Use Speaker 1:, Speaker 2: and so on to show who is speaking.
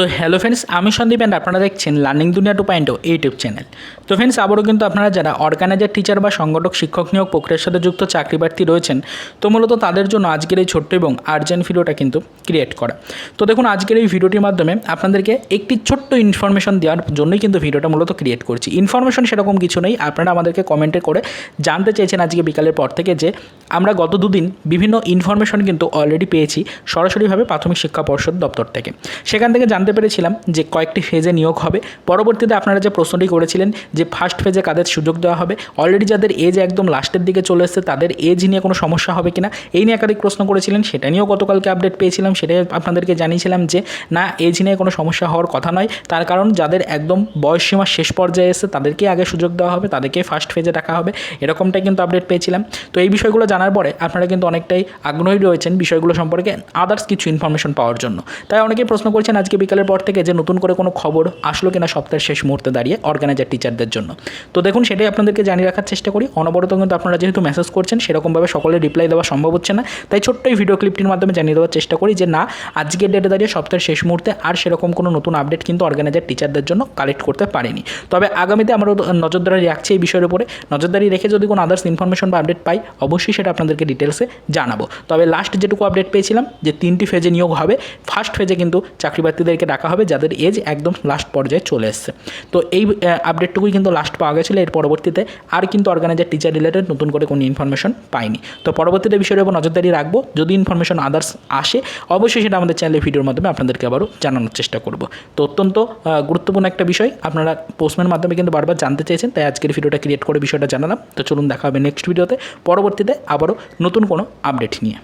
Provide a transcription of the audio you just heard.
Speaker 1: তো hello friends আমি Sandeep and আপনারা দেখছেন learning Duniya two point YouTube channel তো ফ্রেন্ডস আবারও কিন্তু আপনারা যারা অর্গানাইজার টিচার বা সংগঠক, শিক্ষক নিয়োগ প্রক্রিয়ার সাথে যুক্ত চাকরি প্রার্থী রয়েছেন, তো মূলত তাদের জন্য আজকের এই ছোট্ট এবং আর্জেন্ট ভিডিওটা কিন্তু ক্রিয়েট করা। তো দেখুন, আজকের এই ভিডিওটির মাধ্যমে আপনাদেরকে একটি ছোট্ট ইনফরমেশন দেওয়ার জন্যই কিন্তু ভিডিওটা মূলত ক্রিয়েট করছি। ইনফরমেশন সেরকম কিছু নেই, আপনারা আমাদেরকে কমেন্টে করে জানতে চেয়েছেন আজকে বিকালের পর থেকে যে আমরা গত দুদিন বিভিন্ন ইনফরমেশন কিন্তু অলরেডি পেয়েছি সরাসরিভাবে প্রাথমিক শিক্ষা পর্ষদ দপ্তর থেকে। সেখান থেকে জানতে পেরেছিলাম যে কয়েকটি ফেজে নিয়োগ হবে। পরবর্তীতে আপনারা যে প্রশ্নটি করেছিলেন যে ফার্স্ট ফেজে কাদের সুযোগ দেওয়া হবে অলরেডি যাদের এজ একদম লাস্টের দিকে চলে এসেছে, তাদের এজ নিয়ে কোনো সমস্যা হবে কিনা, এই নিয়ে একাধিক প্রশ্ন করেছিলেন, সেটা নিয়েও গতকালকে আপডেট পেয়েছিলাম, সেটাই আপনাদেরকে জানিয়েছিলাম যে না এজ নিয়ে কোনো সমস্যা হওয়ার কথা নয়। তার কারণ যাদের একদম বয়স বয়সসীমা শেষ পর্যায়ে এসে তাদেরকে আগে সুযোগ দেওয়া হবে, তাদেরকে ফার্স্ট ফেজে রাখা হবে, এরকমটাই কিন্তু আপডেট পেয়েছিলাম। তো এই বিষয়গুলো জানার পরে আপনারা কিন্তু অনেকটাই আগ্রহী রয়েছেন বিষয়গুলো সম্পর্কে আদার্স কিছু ইনফরমেশন পাওয়ার জন্য। তাই অনেকেই প্রশ্ন করছেন, আজকে বিকালের পর থেকে যে নতুন করে কোনো খবর আসলো কিনা সপ্তাহের শেষ মুহূর্তে দাঁড়িয়ে অর্গানাইজার টিচারদের জন্য। তো দেখুন, সেটাই আপনাদেরকে জানিয়ে রাখার চেষ্টা করি। অনবরত কিন্তু আপনারা যেহেতু মেসেজ করছেন, সেরকমভাবে সকলে রিপ্লাই দেওয়া সম্ভব হচ্ছে না। তাই ছোট্ট এই ভিডিও ক্লিপটির মাধ্যমে জানিয়ে দেওয়ার চেষ্টা করি যে, না, আজকের ডেটে দাঁড়িয়ে সপ্তাহের শেষ মুহূর্তে আর সেরকম কোনো নতুন আপডেট কিন্তু অর্গানাইজার টিচারদের জন্য কালেক্ট করতে পারেনি। তবে আগামীতে আমরা নজরদারি রাখছি এই বিষয়ের উপরে। নজরদারি রেখে যদি কোনো আদার্স ইনফরমেশন বা আপডেট পাই, অবশ্যই সেটা আপনাদেরকে ডিটেলসে জানাব। তবে লাস্ট যেটুকু আপডেট পেয়েছিলাম, যে তিনটি ফেজে নিয়োগ হবে। ফার্স্ট ফেজে কিন্তু চাকরি প্রার্থীদেরকে ডাকা হবে, যাদের এজ একদম লাস্ট পর্যায়ে চলে এসছে। তো এই আপডেটটুকুই কিন্তু লাস্ট পাওয়া গেছিল। এর পরবর্তীতে আর কিন্তু অর্গানাইজার টিচার রিলেটেড নতুন করে কোনো ইনফরমেশন পাইনি। তো পরবর্তীতে বিষয়ের উপর নজরদারি রাখব। যদি ইনফরমেশন আদার্স আসে, অবশ্যই সেটা আমাদের চ্যানেলের ভিডিওর মাধ্যমে আপনাদেরকে আবারও জানানোর চেষ্টা করব। তো অত্যন্ত গুরুত্বপূর্ণ একটা বিষয়। আপনারা পোস্টম্যান মাধ্যমে কিন্তু বারবার জানতে চেয়েছেন, তাই আজকের ভিডিওটা ক্রিয়েট করে বিষয়টা জানালাম। তো চলুন দেখা হবে নেক্সট ভিডিওতে পরবর্তীতে আবারও নতুন কোনো আপডেট নিয়ে।